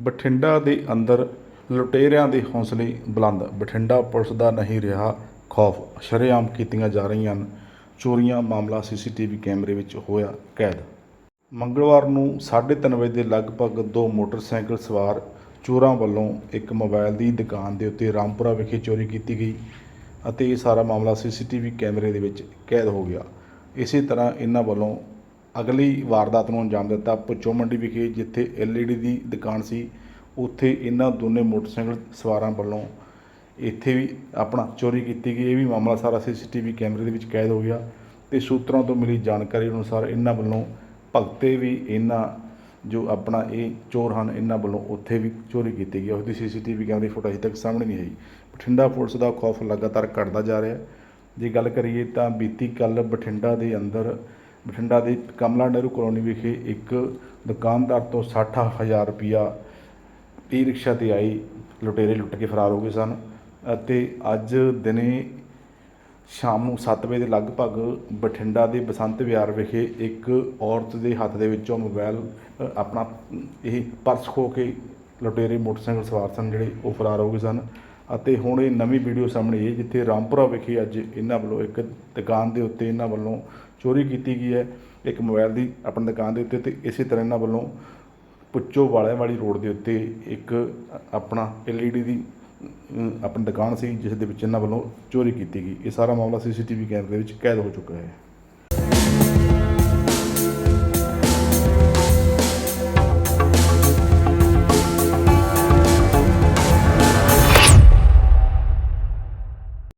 ਬਠਿੰਡਾ ਦੇ ਅੰਦਰ ਲੁਟੇਰਿਆਂ ਦੇ ਹੌਸਲੇ ਬੁਲੰਦ। ਬਠਿੰਡਾ ਪੁਲਿਸ ਦਾ ਨਹੀਂ ਰਿਹਾ ਖੌਫ। ਸ਼ਰੇਆਮ ਕੀਤੀਆਂ ਜਾ ਰਹੀਆਂ ਹਨ। ਚੋਰੀਆਂ ਮਾਮਲਾ ਸੀਸੀਟੀਵੀ ਕੈਮਰੇ ਵਿੱਚ ਹੋਇਆ ਕੈਦ। ਮੰਗਲਵਾਰ ਨੂੰ 3:30 ਵਜੇ ਦੇ ਲਗਭਗ ਦੋ ਮੋਟਰਸਾਈਕਲ ਸਵਾਰ ਚੋਰਾਂ ਵੱਲੋਂ ਇੱਕ ਮੋਬਾਈਲ ਦੀ ਦੁਕਾਨ ਦੇ ਉੱਤੇ ਰਾਮਪੁਰਾ ਵਿਖੇ ਚੋਰੀ ਕੀਤੀ ਗਈ ਅਤੇ ਇਹ ਸਾਰਾ ਮਾਮਲਾ ਸੀਸੀਟੀਵੀ ਕੈਮਰੇ ਦੇ ਵਿੱਚ ਕੈਦ ਹੋ ਗਿਆ। ਇਸੇ ਤਰ੍ਹਾਂ ਇਹਨਾਂ ਵੱਲੋਂ ਅਗਲੀ ਵਾਰਦਾਤ ਨੂੰ ਅੰਜਾਮ ਦਿੱਤਾ ਪੁੱਚੋ ਮੰਡੀ ਵਿਖੇ, ਜਿੱਥੇ ਐਲਈਡੀ ਦੀ ਦੁਕਾਨ ਸੀ। ਉੱਥੇ ਇਹਨਾਂ ਦੋਨੇ ਮੋਟਰਸਾਈਕਲ ਸਵਾਰਾਂ ਵੱਲੋਂ ਇੱਥੇ ਵੀ ਆਪਣਾ ਚੋਰੀ ਕੀਤੀ ਗਈ। ਇਹ ਵੀ ਮਾਮਲਾ ਸਾਰਾ ਸੀਸੀਟੀਵੀ ਕੈਮਰੇ ਦੇ ਵਿੱਚ ਕੈਦ ਹੋ ਗਿਆ ਤੇ ਸੂਤਰਾਂ ਤੋਂ ਮਿਲੀ ਜਾਣਕਾਰੀ ਅਨੁਸਾਰ ਇਹਨਾਂ ਵੱਲੋਂ ਭਗਤੇ ਵੀ ਇਹਨਾਂ ਜੋ ਆਪਣਾ ਇਹ ਚੋਰ ਹਨ, ਇਹਨਾਂ ਵੱਲੋਂ ਉੱਥੇ ਵੀ ਚੋਰੀ ਕੀਤੀ ਗਈ। ਉਹਦੀ ਸੀਸੀਟੀਵੀ ਕੈਮਰੇ ਦੀ ਫੋਟੋ ਅਜੇ ਤੱਕ ਸਾਹਮਣੇ ਨਹੀਂ ਆਈ। ਬਠਿੰਡਾ ਪੁਲਿਸ ਦਾ ਖੌਫ ਲਗਾਤਾਰ ਘਟਦਾ ਜਾ ਰਿਹਾ। ਜੇ ਗੱਲ ਕਰੀਏ ਤਾਂ ਬੀਤੀ ਕੱਲ ਬਠਿੰਡਾ ਦੇ ਅੰਦਰ ਬਠਿੰਡਾ ਦੇ ਕਮਲਾ ਨਹਿਰੂ ਕਲੋਨੀ ਵਿਖੇ ਇੱਕ ਦੁਕਾਨਦਾਰ ਤੋਂ 60000 ਰੁਪਇਆ ਈ ਰਿਕਸ਼ਾ ਤੇ ਆਈ ਲੁਟੇਰੇ ਲੁੱਟ ਕੇ ਫਰਾਰ ਹੋ ਗਏ ਸਨ ਅਤੇ ਅੱਜ ਦਿਨੇ ਸ਼ਾਮ ਨੂੰ 7 ਵਜੇ ਦੇ ਲਗਭਗ ਬਠਿੰਡਾ ਦੇ ਬਸੰਤ ਵਿਹਾਰ ਵਿਖੇ ਇੱਕ ਔਰਤ ਦੇ ਹੱਥ ਦੇ ਵਿੱਚੋਂ ਮੋਬਾਈਲ ਆਪਣਾ, ਇਹ ਪਰਸ ਖੋ ਕੇ ਲੁਟੇਰੇ ਮੋਟਰਸਾਈਕਲ ਸਵਾਰ ਸਨ ਜਿਹੜੇ ਉਹ ਫਰਾਰ ਹੋ ਗਏ ਸਨ। ਅਤੇ ਹੁਣ ਇਹ ਨਵੀਂ ਵੀਡੀਓ ਸਾਹਮਣੇ ਆਈ ਹੈ, ਜਿੱਥੇ ਰਾਮਪੁਰਾ ਵਿਖੇ ਅੱਜ ਇਹਨਾਂ ਵੱਲੋਂ ਇੱਕ ਦੁਕਾਨ ਦੇ ਉੱਤੇ ਇਹਨਾਂ ਵੱਲੋਂ ਚੋਰੀ ਕੀਤੀ ਗਈ ਹੈ। ਇੱਕ ਮੋਬਾਈਲ ਦੀ ਆਪਣੀ ਦੁਕਾਨ ਦੇ ਉੱਤੇ ਤੇ ਇਸੇ ਤਰ੍ਹਾਂ ਇਹਨਾਂ ਵੱਲੋਂ ਪੁੱਚੋ ਵਾਲਿਆਂ ਵਾਲੀ ਰੋਡ ਦੇ ਉੱਤੇ ਇੱਕ ਆਪਣਾ ਐਲਈਡੀ ਦੀ ਆਪਣੀ ਦੁਕਾਨ ਸੀ, ਜਿਸ ਦੇ ਵਿੱਚ ਇਹਨਾਂ ਵੱਲੋਂ ਚੋਰੀ ਕੀਤੀ ਗਈ। ਇਹ ਸਾਰਾ ਮਾਮਲਾ ਸੀਸੀਟੀਵੀ ਕੈਮਰੇ ਵਿੱਚ ਕੈਦ ਹੋ ਚੁੱਕਾ ਹੈ।